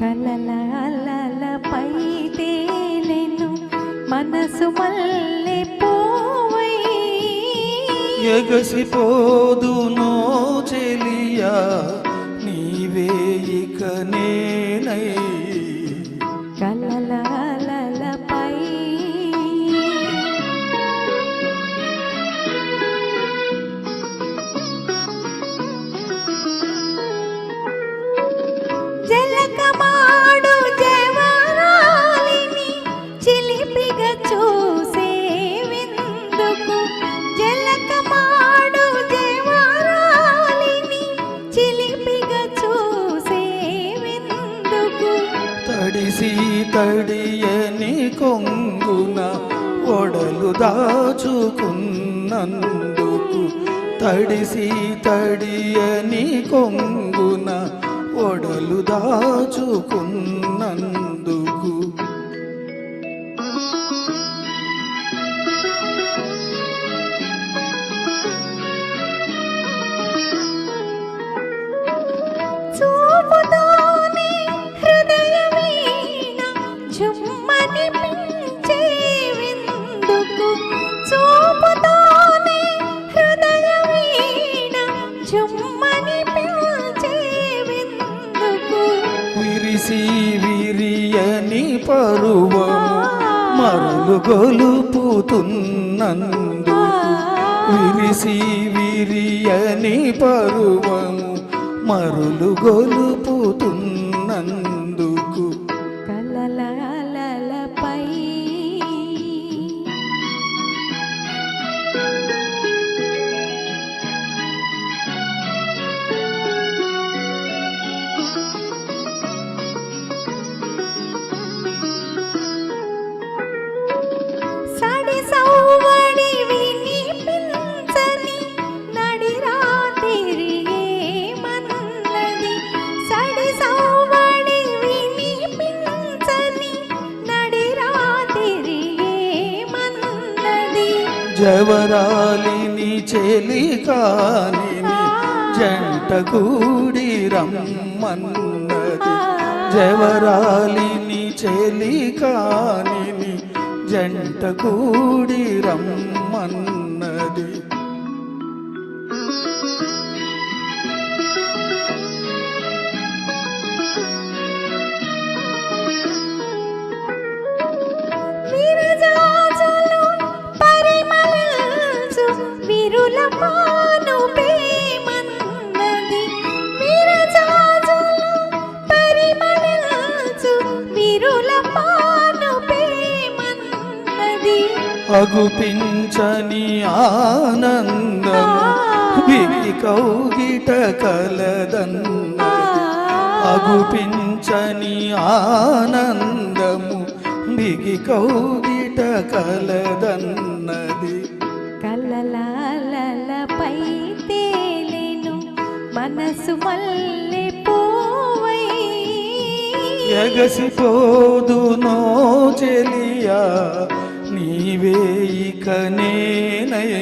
కలలపై తేలెను మనసు మల్లె పోవై ఎగసిపోదునో చెలియా నీవే ఇక నేనై. తడిసి తడియని కొంగున ఒడలు దాచుకున్నందుకు తడిసి తడియని కొంగున ఒడలు దాచుకున్నందుకు విరిసి విరియని పరువము మరులు గొలుపుతున్నందు విరిసి విరియని పరువము మరులు గొలుపుతున్న జవరాలిని చెలికాలిని కాని జంట కూడి రమ్మన్నది. జవరాలిని చెలికాలిని కాని జంట కూడి రమ్మన్నది. విరుల పాను ప్రేమన్నది విరజాజులు పరిమళించు విరుల పాను ప్రేమన్నది అగుపించని ఆనందము విధి కౌగిట కలదన్నది. అగుపించని ఆనందము బిగి కౌగిట కలదన్నది. కలలపై తేలెను మనసు మల్లె పోవై. ఎగసిపోదునో చెలియా నీవే ఇక నేనై.